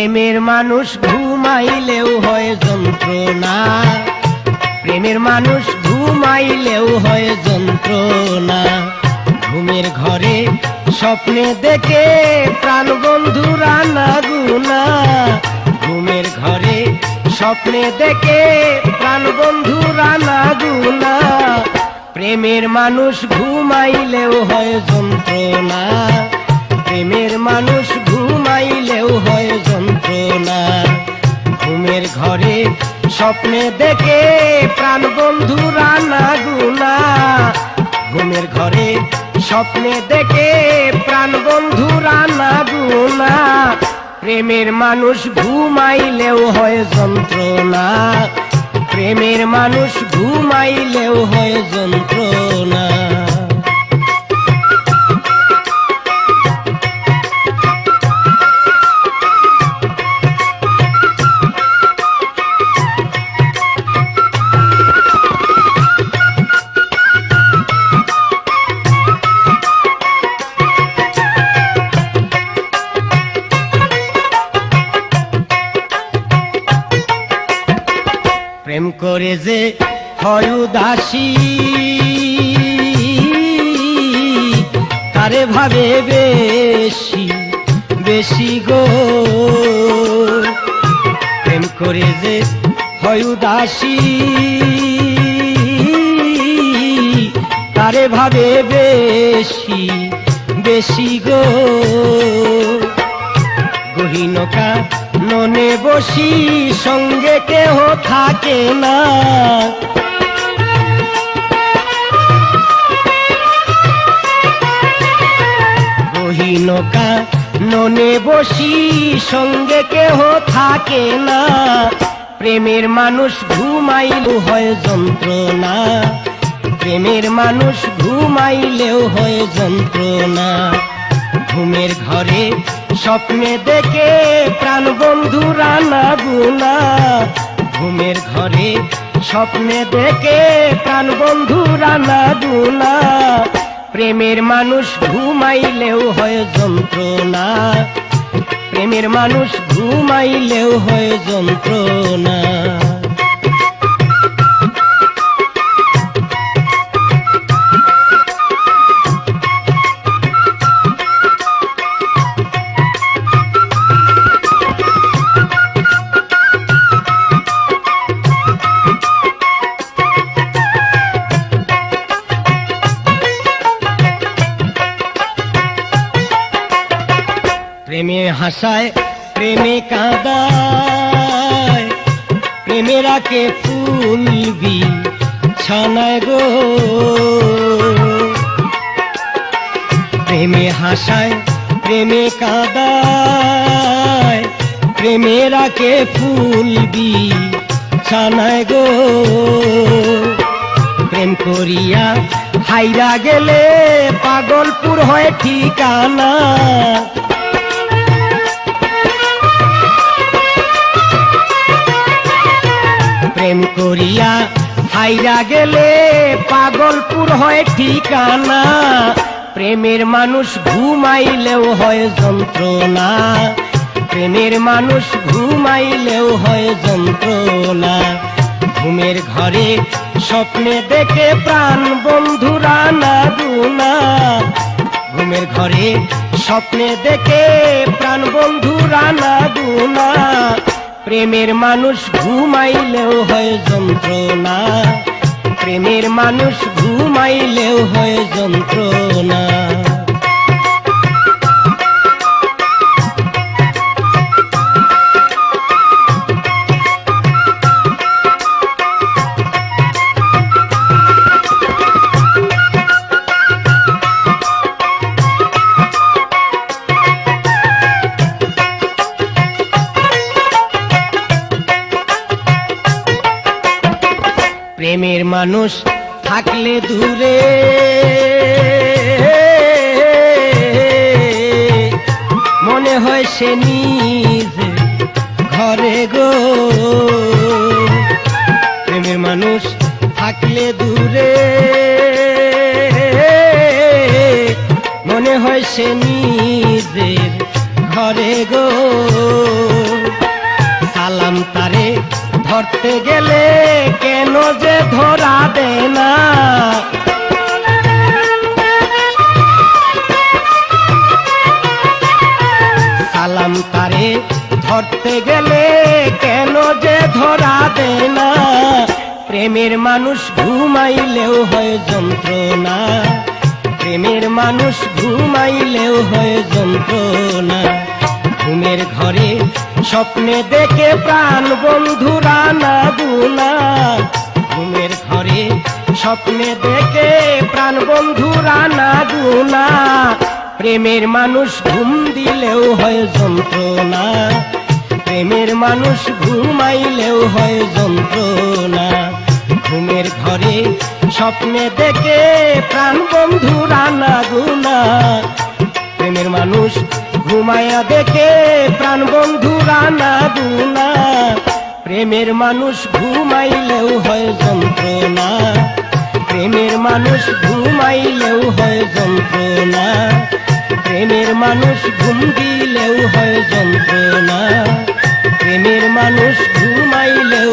প্রেমের মানুষ ঘুমাইলেও হয় যন্ত্রণা। প্রেমের মানুষ ঘুমাইলেও হয় যন্ত্রণা। ঘুমের ঘরে স্বপ্নে দেখে প্রাণ বন্ধুরা না গুনা। ঘুমের ঘরে স্বপ্নে দেখে প্রাণ বন্ধুরা না গুনা। প্রেমের মানুষ ঘুমাইলেও হয় যন্ত্রণা। প্রেমের মানুষ ঘুমাইলেও হয় যন্ত্রণা ঘুমের ঘরে স্বপ্নে দেখে প্রাণ বন্ধুরা না গুনা। ঘুমের ঘরে স্বপ্নে দেখে প্রাণ বন্ধুরা না গুনা। প্রেমের মানুষ ঘুমাইলেও হয় যন্ত্রণা। প্রেমের মানুষ ঘুমাইলেও হয় যন্ত্রণা। করে যে হয় উদাসী। তারে ভাবে বেশি বেশি গো? প্রেম করে যে হয় উদাসী। তারে ভাবে বেশি বেশি গো? গহীনকা ননে বসি, সঙ্গে কেহ থাকে না। গহীনকা ননে বসি, সঙ্গে কেহ থাকে না। প্রেমের মানুষ ঘুমাইলেও হয় যন্ত্রণা। প্রেমের মানুষ ঘুমাইলেও হয় যন্ত্রণা। ঘুমের ঘরে স্বপ্নে দেখে প্রাণ বন্ধুরা না গুনা ঘুমের ঘরে স্বপ্নে দেখে প্রাণ বন্ধুরা না গুনা প্রেমের মানুষ ঘুমাইলেও হয় যন্ত্রণা। প্রেমের মানুষ ঘুমাইলেও হয় যন্ত্রণা। হাসায়, প্রেমে কাঁদায়। প্রেমেরাকে ফুলবি ছানায় গো। প্রেমে হাসায়, প্রেমে কাঁদায়। প্রেমেরাকে ফুলবি ছানায় গো। প্রেম করিয়া হাইরা গেলে পাগলপুর হয় ঠিকানা। প্রেম করিয়া হাইরা গেলে পাগলপুর হয় ঠিকানা। প্রেমের মানুষ ঘুমাইলেও হয় যন্ত্রণা। প্রেমের মানুষ ঘুমাইলেও হয় যন্ত্রণা। ঘুমের ঘরে স্বপ্নে দেখে প্রাণ বন্ধুরা না দুনা। ঘুমের ঘরে স্বপ্নে দেখে প্রাণ বন্ধুরা না দুনা। প্রেমের মানুষ ঘুমাইলেও হয় যন্ত্রণা। প্রেমের মানুষ ঘুমাইলেও হয় যন্ত্রণা। মানুষ থাকলে দূরে। মনে হয় সে নিজ ঘরে গো। প্রেমের মানুষ থাকলে দূরে। মনে হয় সে নিজের ঘরে গো। ধরতে গেলে কেন যে ধরা দে না? সালাম তারে ধরতে গেলে কেন যে ধরা দে না? প্রেমের মানুষ ঘুমাইলেও হয় যন্ত্রণা। প্রেমের মানুষ ঘুমাইলেও হয় যন্ত্রণা। ঘুমের ঘরে স্বপ্নে দেখে প্রাণ বন্ধুরা না গুনা। ঘুমের ঘরে স্বপ্নে দেখে প্রাণ বন্ধুরা না গুনা। প্রেমের মানুষ ঘুম দিলেও হয় যন্ত্রণা। প্রেমের মানুষ ঘুমাইলেও হয় যন্ত্রণা। ঘুমের ঘরে স্বপ্নে দেখে প্রাণ বন্ধুরা না গুনা। প্রেমের মানুষ ঘুমায়া দেখে প্রাণ বন্ধুরা না গুনা প্রেমের মানুষ ঘুমাইলেও হয় যন্ত্রণা। প্রেমের মানুষ ঘুমাইলেও হয় যন্ত্রণা। প্রেমের মানুষ ঘুম দিলেও হয় যন্ত্রণা। প্রেমের মানুষ ঘুমাইলেও